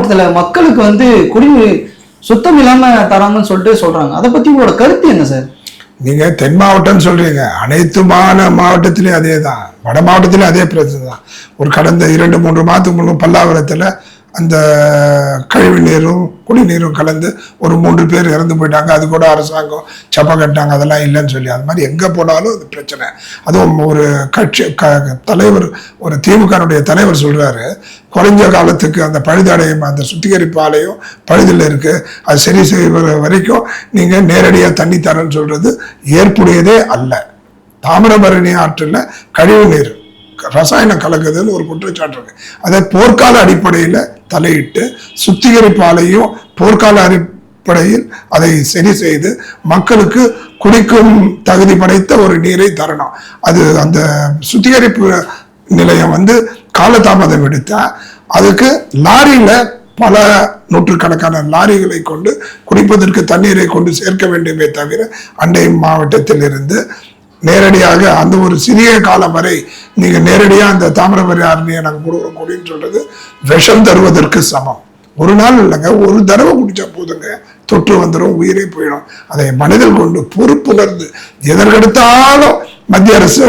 மாவட்டத்தில் மக்களுக்கு வந்து குடிநீர் சுத்தம் இல்லாம தராங்கன்னு சொல்லிட்டு சொல்றாங்க. அதை பத்தி உங்களோட கருத்து என்ன சார் நீங்க தென் மாவட்டம்னு சொல்றீங்க. அனைத்து மாந மாவட்டத்திலையும் அதே தான் வட மாவட்டத்திலையும் அதே பிரச்சனை தான் ஒரு கடந்த இரண்டு மூன்று மாதத்துக்கு முன்னும் பல்லாவரத்தில் அந்த கழிவு நீரும் குடிநீரும் கலந்து ஒரு மூன்று பேர் இறந்து போயிட்டாங்க. அது கூட அரசாங்கம் சப்ப கட்டாங்க அதெல்லாம் இல்லைன்னு சொல்லி. அது மாதிரி எங்கே போனாலும் அது பிரச்சனை. அதுவும் ஒரு கட்சி க தலைவர் ஒரு திமுகனுடைய தலைவர் சொல்கிறாரு குறைஞ்ச காலத்துக்கு அந்த பழுதடையும் அந்த சுத்திகரிப்பு ஆலையும் பழுதில் இருக்குது அது சரி செய்வ வரைக்கும் நீங்கள் நேரடியாக தண்ணி தரேன்னு சொல்கிறது ஏற்புடையதே அல்ல. தாமிரபரணி ஆற்றில் கழிவு நீர் ரசாயனம் கலக்குதுன்னு ஒரு குற்றச்சாட்டு இருக்கு. அதை போர்க்கால அடிப்படையில் தலையிட்டு சுத்திகரிப்பு ஆலையும் போர்க்கால அடிப்படையில் அதை சரி செய்து மக்களுக்கு குடிக்கும் தகுதி படைத்த ஒரு நீரை தரணும். அது அந்த சுத்திகரிப்பு நிலையம் வந்து காலதாமதம் எடுத்தா அதுக்கு லாரியில பல நூற்றுக்கணக்கான லாரிகளை கொண்டு குடிப்பதற்கு தண்ணீரை கொண்டு சேர்க்க வேண்டுமே தவிர அண்டை மாவட்டத்தில் இருந்து நேரடியாக அந்த ஒரு சிறிய காலம் வரை நீங்கள் நேரடியாக அந்த தாமிரபரணி ஆரணியை நாங்கள் கொடுக்குறோம் குடின்னு சொல்றது விஷம் தருவதற்கு சமம். ஒரு நாள் இல்லைங்க ஒரு தடவை குடிச்சா போதுங்க. தொற்று வந்துடும் உயிரே போயிடும். அதை மனதில் கொண்டு பொறுப்புணர்ந்து எதற்கெடுத்தாலும் மத்திய அரசு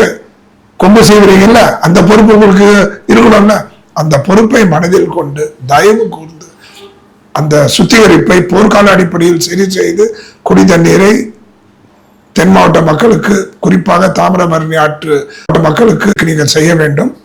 கொண்டு செய்வீங்கல்ல அந்த பொறுப்பு உங்களுக்கு இருக்கணும்ல. அந்த பொறுப்பை மனதில் கொண்டு தயவு கூர்ந்து அந்த சுத்திகரிப்பை போர்க்கால அடிப்படையில் சரி செய்து குடி தண்ணீரை தென் மாவட்ட மக்களுக்கு குறிப்பாக தாமிரபரணி ஆற்று மக்களுக்கு நீங்கள் செய்ய வேண்டும்.